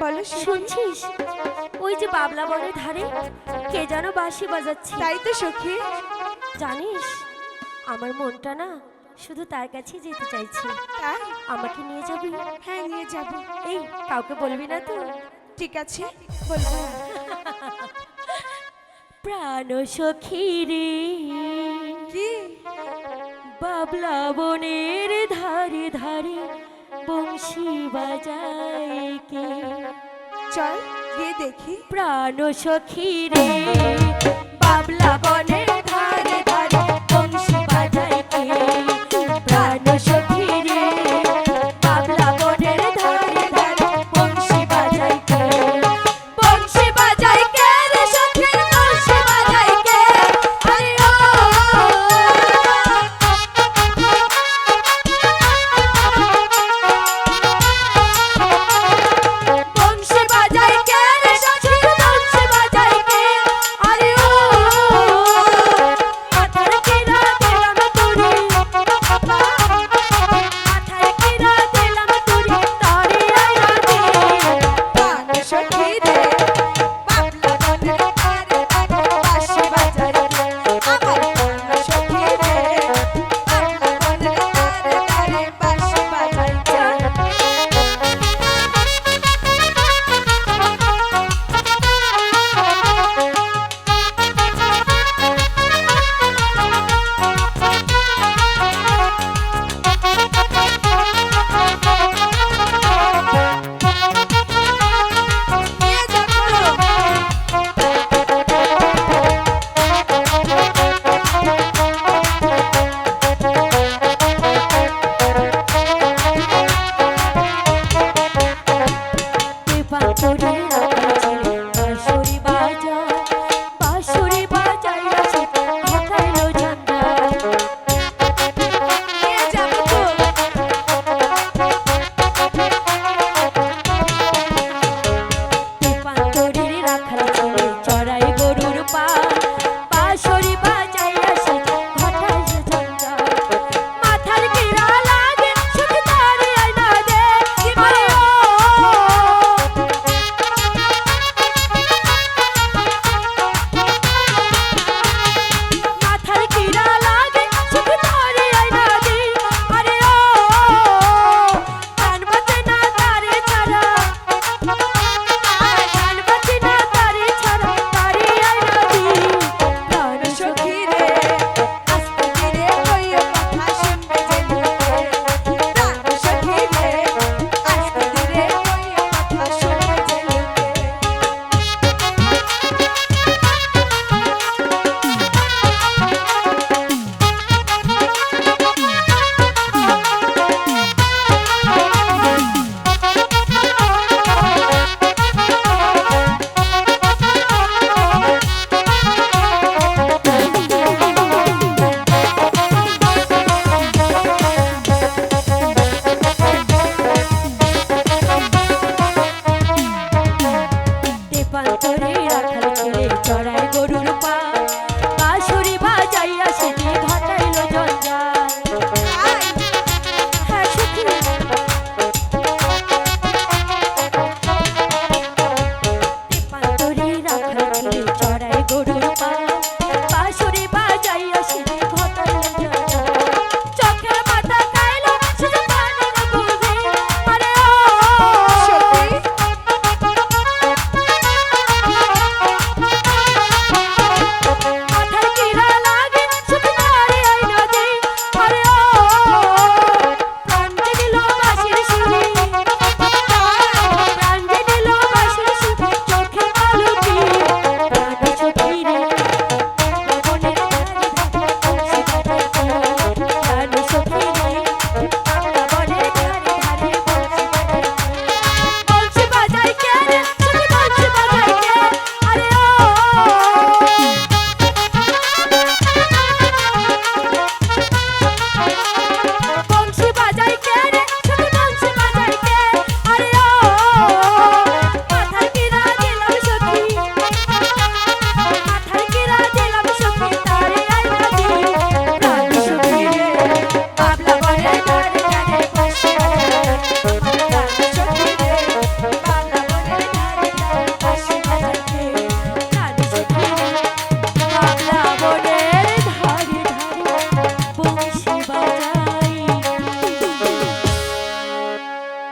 বলো। শুনছিস? ওই যে বাবলা বনের ধারে কে যেন বাঁশি বাজাচ্ছে। তাই তো সখী। জানিস আমার মনটা না শুধু তার কাছেই যেতে চাইছে। আমাকে নিয়ে যাবি? হ্যাঁ নিয়ে যাব। এই কাউকে বলবি না তো? ঠিক আছে বলব। প্রাণ সখী রে। কি? বাবলা বনের ধারে ধারে বংশী বাজায়। কে চল গিয়ে দেখি। প্রাণ সখী রে বাবলা বনের